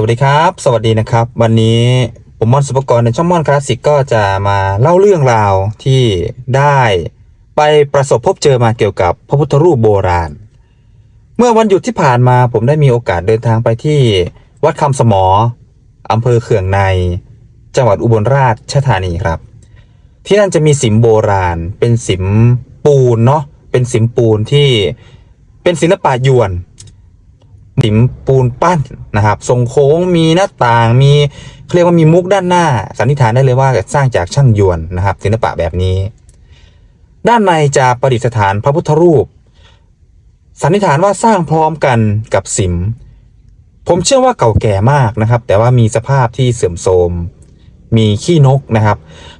สวัสดีครับ สวัสดีนะครับ วันนี้ผมมอนสุปกรณ์ในช่องมอนคลาสสิกก็จะมาเล่าเรื่องราวที่ได้ไปประสบพบเจอมาเกี่ยวกับพระพุทธรูปโบราณ เมื่อวันหยุดที่ผ่านมาผมได้มีโอกาสเดินทางไปที่วัดคำสมออำเภอเขื่องใน จังหวัดอุบลราชธานีครับ ที่นั่นจะมีสิมโบราณ เป็นสิมปูนเนาะเป็นสิมปูนที่เป็นศิลปะยวน สิมปูนปั้นนะครับทรงโค้งมีหน้าต่างมีเรียกว่ามีมุกด้านหน้า สันนิษฐานได้เลยว่าสร้างจากช่างยวนนะครับศิลปะแบบนี้ ด้านในจะประดิษฐานพระพุทธรูป สันนิษฐานว่าสร้างพร้อมกันกับสิม ผมเชื่อว่าเก่าแก่มากนะครับ แต่ว่ามีสภาพที่เสื่อมโทรมมีขี้นกนะครับ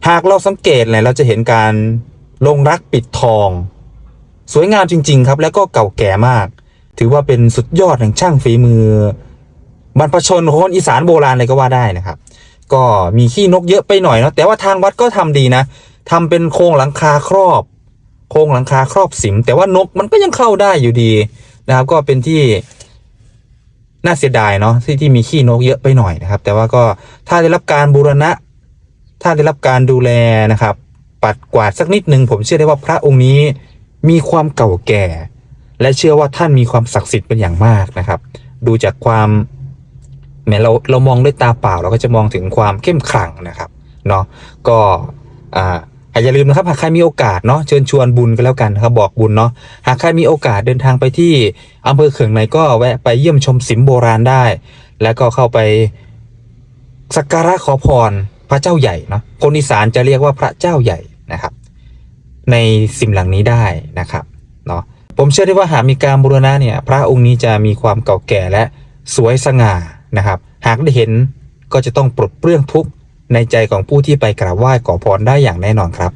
หากเราสังเกตเนี่ยเราจะเห็นการลงรักปิดทอง สวยงามจริง ๆ ครับ แล้วก็เก่าแก่มาก ถือว่าเป็นสุดยอดแห่งช่างฝีมือบรรพชนองคนอีสานโบราณเลยก็ว่าได้นะครับ ก็มีขี้นกเยอะไปหน่อยเนาะแต่ว่าทางวัดก็ทำดีนะทำเป็นโครงหลังคาครอบ โครงหลังคาครอบสิม แต่ว่านกมันก็ยังเข้าได้อยู่ดีนะครับ ก็เป็นที่น่าเสียดายเนาะที่ที่มีขี้นกเยอะไปหน่อยนะครับ แต่ว่าก็ถ้าได้รับการบูรณะ ถ้าได้รับการดูแลนะครับ ปัดกวาดสักนิดหนึ่งผมเชื่อได้ว่าพระองค์นี้มีความเก่าแก่ และเชื่อว่าท่านมีความศักดิ์สิทธิ์เป็นอย่างมากนะครับ ดูจากความแม้เราเรามองด้วยตาเปล่าเราก็จะมองถึงความเข้มขลังนะครับเนาะก็อ่าอย่าลืมนะครับหากใครมีโอกาสเนาะเชิญชวนบุญกันแล้วกันนะครับบอกบุญเนาะหากใครมีโอกาสเดินทางไปที่อำเภอเขื่องในก็แวะไปเยี่ยมชมสิมโบราณได้ แล้วก็เข้าไปสักการะขอพรพระเจ้าใหญ่เนาะคนอีสานจะเรียกว่าพระเจ้าใหญ่นะครับ ในสิมหลังนี้ได้นะครับเนาะ ผมเชื่อได้ว่าหากมีการบูรณะเนี่ย พระองค์นี้จะมีความเก่าแก่และสวยสง่านะครับ หากได้เห็นก็จะต้องปลดเปลื้องทุกข์ในใจของผู้ที่ไปกราบไหว้ขอพรได้อย่างแน่นอนครับ